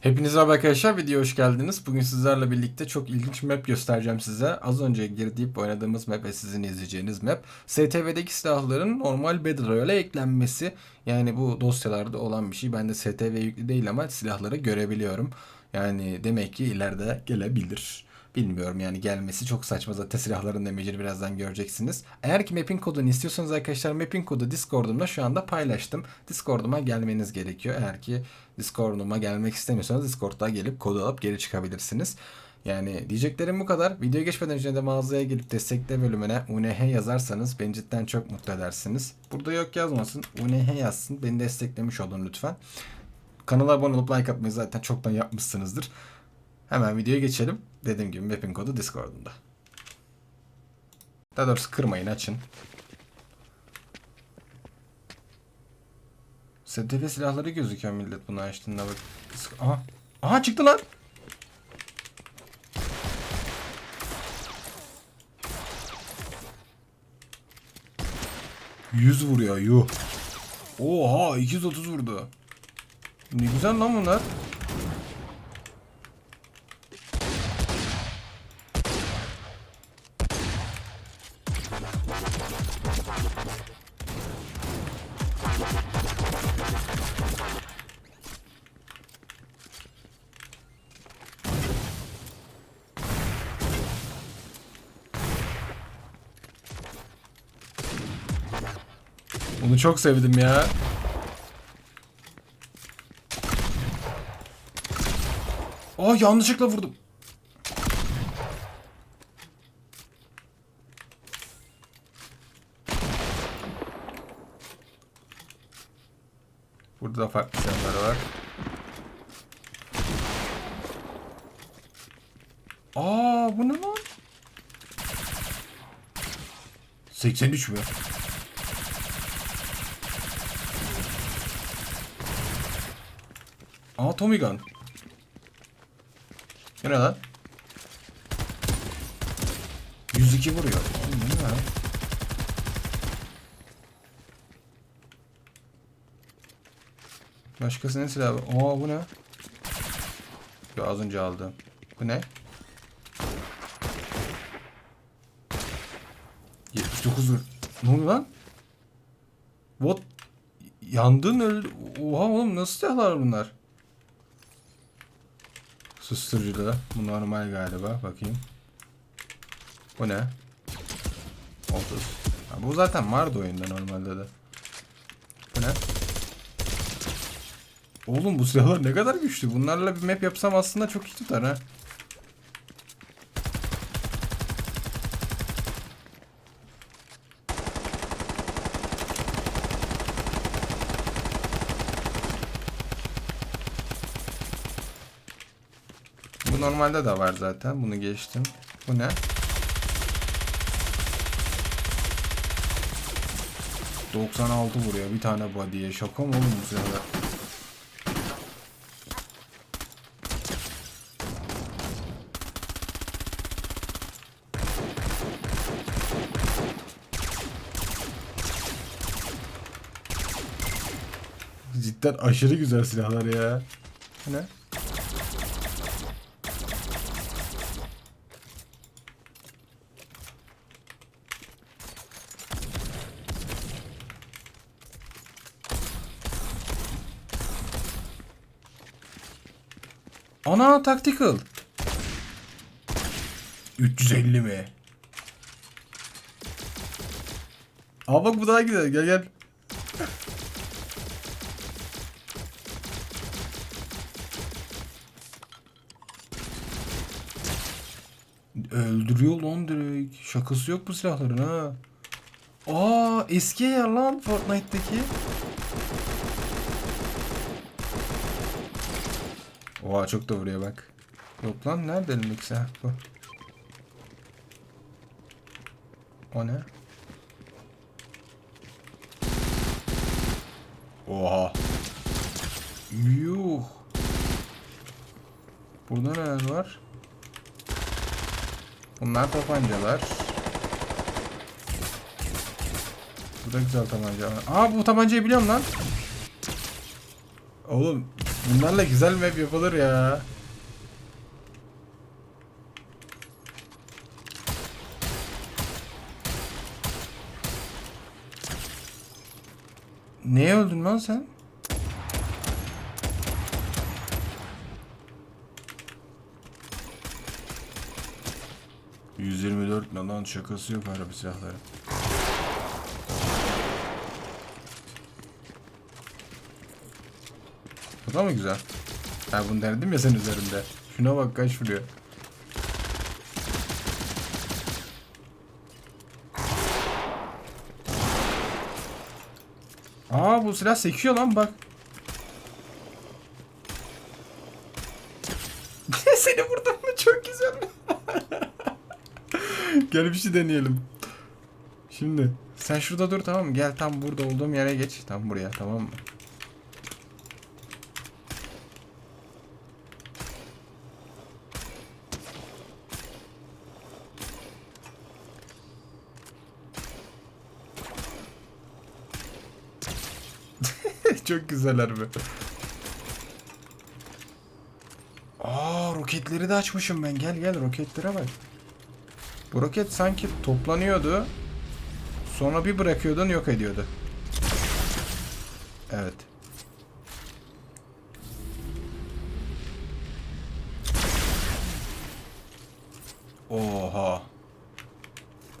Hepinize merhaba arkadaşlar. Videoya hoş geldiniz. Bugün sizlerle birlikte çok ilginç map göstereceğim size. Az önce girdiğip oynadığımız map ve sizin izleyeceğiniz map. STV'deki silahların normal Battle Royale'e eklenmesi. Yani bu dosyalarda olan bir şey. Ben de STV yüklü değil ama silahları görebiliyorum. Yani demek ki ileride gelebilir. Bilmiyorum yani gelmesi çok saçma zaten silahların demecini birazdan göreceksiniz. Eğer ki map'in kodunu istiyorsanız arkadaşlar map'in kodu Discord'umda şu anda paylaştım. Discord'uma gelmeniz gerekiyor. Eğer ki Discord'uma gelmek istemiyorsanız Discord'da gelip kodu alıp geri çıkabilirsiniz. Yani diyeceklerim bu kadar. Videoya geçmeden önce de mağazaya gelip destekle bölümüne UNH yazarsanız beni cidden çok mutlu edersiniz. Burada yok yazmasın. UNH yazsın. Beni desteklemiş olun lütfen. Kanala abone olup like atmayı zaten çoktan yapmışsınızdır. Hemen videoya geçelim. Dediğim gibi map'in kodu Discord'umda. Daha doğrusu kırmayın açın. STF silahları gözüküyor millet bunu açtığında bak. Aha. Aha çıktı lan. Yüz vuruyor yuh. Oha 230 vurdu. Ne güzel lan bunlar. Bunu çok sevdim ya. Aa yanlışlıkla vurdum. Burada da farklı silahlar var. Aa bu ne lan? 83 mü? Aa Tommy Gun. Bu ne lan? 102 vuruyor. Oğlum ne lan? Başkasının silahı. Aa bu ne? Yo, az önce aldım. Bu ne? 79 vur. Ne oluyor lan? What? Yandın öldü. Oha oğlum nasıl silahlar bunlar? Susturucu da. Bu normal galiba. Bakayım. Bu ne? 30. Ha, bu zaten vardı oyunda normalde de. Bu ne? Oğlum bu silahlar ne kadar güçlü. Bunlarla bir map yapsam aslında çok iyi tutar ha. Normalde de var zaten. Bunu geçtim. Bu ne? ...96 vuruyor bir tane body'ye. Şaka mı oğlum bu silahlar? Cidden aşırı güzel silahlar ya. Ne? Ana tactical. 350 mi? Aa bak bu daha güzel. Gel gel. Öldürüyor lan direkt. Şakası yok bu silahların ha. Aa eski ya lan Fortnite'daki. Oha çok da vuruyor bak. Yok lan nerede elimdeki bu? O ne? Oha. Yuh. Burada neler var? Bunlar tabancalar. Bu da güzel tabanca. Aa bu tabancayı biliyorum lan. Oğlum Bunlarla güzel map yapılır ya. Neye öldün lan sen? ...124 ne lan şakası yok harbi silahları. Bu da mı güzel? Ha bunu denedim ya sen üzerinde. Şuna bak kaç vuruyor. Aa bu silah sekiyor lan bak. Seni vurdum mu çok güzel. Gel bir şey deneyelim. Şimdi sen şurada dur tamam mı? Gel tam burada olduğum yere geç. Tam buraya tamam mı? Çok güzel harbi. Aa roketleri de açmışım ben. Gel gel roketlere bak. Bu roket sanki toplanıyordu. Sonra bir bırakıyordun yok ediyordu. Evet. Oha.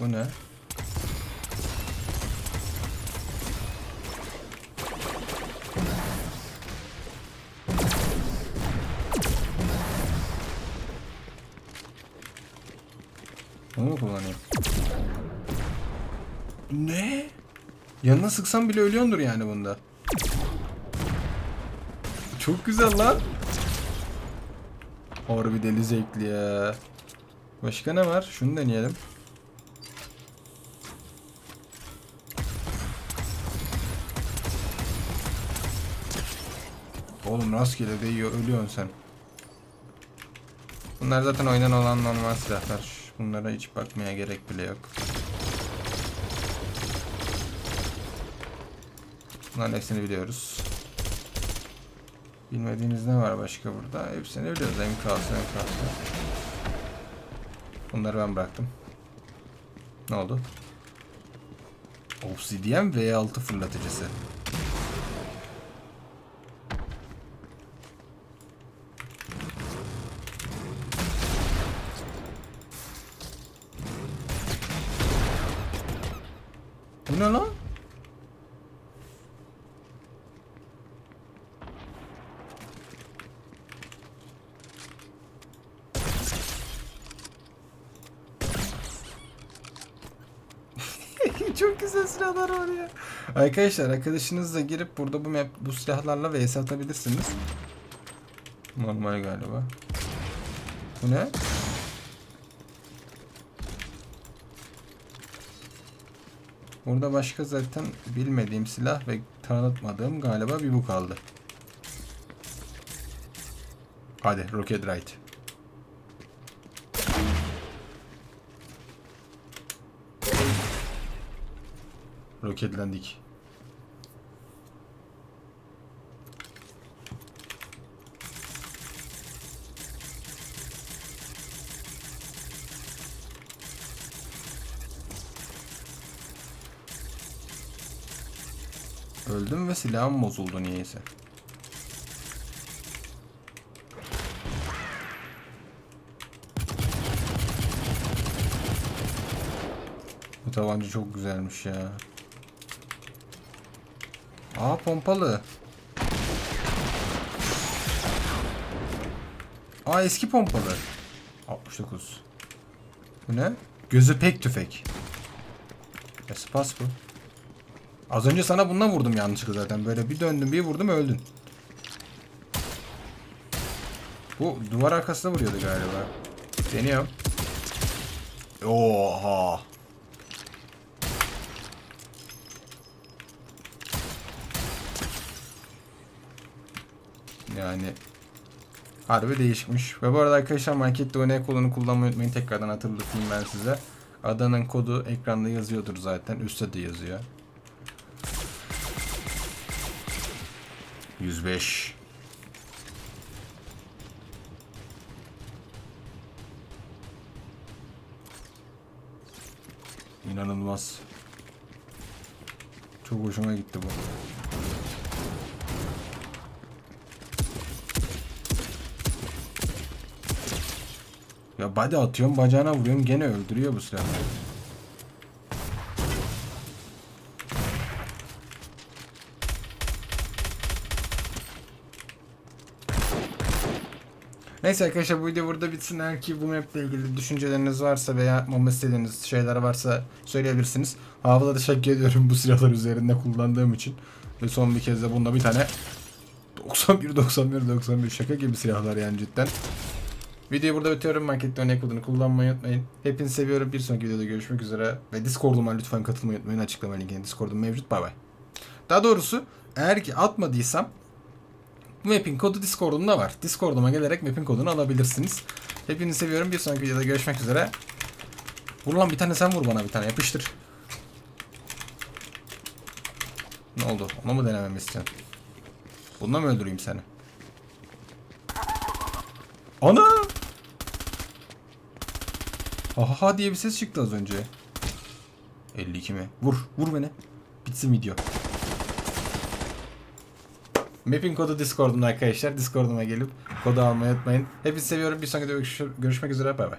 Bu ne? Ne? Yanına sıksam bile ölüyordur yani bunda. Çok güzel lan. Harbi deli zevkli ya. Başka ne var? Şunu deneyelim. Oğlum rastgele değiyor ölüyorsun sen. Bunlar zaten oynan olan normal silahlar. Bunlara hiç bakmaya gerek bile yok. Bunların hepsini biliyoruz. Bilmediğiniz ne var başka burada? Hepsini biliyoruz. MK'sı MK'sı. Bunları ben bıraktım. Ne oldu? Obsidian V6 fırlatıcısı. Bu ne lan? Çok güzel silahlar var ya. Arkadaşlar arkadaşınızla girip burada bu map, bu silahlarla vs atabilirsiniz. Normal galiba. Bu ne? Burada başka zaten bilmediğim silah ve tanıtmadığım galiba bir bu kaldı. Hadi Rocket Right. Roketlendik. Öldüm ve silahım bozuldu niyeyse. Bu tabanca çok güzelmiş ya. Aa pompalı. Aa eski pompalı. 69. Bu ne? Gözü pek tüfek. Espas bu. Az önce sana bununla vurdum yanlışlıkla zaten. Böyle bir döndüm bir vurdum öldün. Bu duvar arkasına vuruyordu galiba. Deniyorum. Oha. Yani harbi değişmiş. Ve bu arada arkadaşlar markette ONE kodunu kullanmayı unutmayın. Tekrardan hatırlatayım ben size. Adanın kodu ekranda yazıyordur zaten. Üstte de yazıyor. 105 İnanılmaz. Çok hoşuma gitti bu. Ya body atıyorum bacağına vuruyorum gene öldürüyor bu silah. Neyse arkadaşlar bu video burada bitsin. Eğer ki bu map ile ilgili düşünceleriniz varsa veya yapmamı istediğiniz şeyler varsa söyleyebilirsiniz. Hafıza teşekkür ediyorum bu silahlar üzerinde kullandığım için. Ve son bir kez de bunda bir tane 91 91 91 şaka gibi silahlar yani cidden. Videoyu burada bitiyorum. Markette örnek kodunu kullanmayı unutmayın. Hepinizi seviyorum. Bir sonraki videoda görüşmek üzere. Ve Discord'uma lütfen katılmayı unutmayın. Açıklama linkine Discord'um mevcut. Bay bay. Daha doğrusu eğer ki atmadıysam bu map'in kodu Discord'umda var. Discord'uma gelerek map'in kodunu alabilirsiniz. Hepinizi seviyorum. Bir sonraki videoda görüşmek üzere. Vur lan bir tane sen vur bana bir tane. Yapıştır. Ne oldu? Onu mu denememi istiyorsun? Bununla mı öldüreyim seni? Ana! Ahaha diye bir ses çıktı az önce. 52 mi? Vur. Vur beni. Bitsin video. Map'in kodu Discord'umda arkadaşlar. Discord'uma gelip kodu almayı unutmayın. Hepinizi seviyorum. Bir sonraki görüşmek üzere. Bay bay.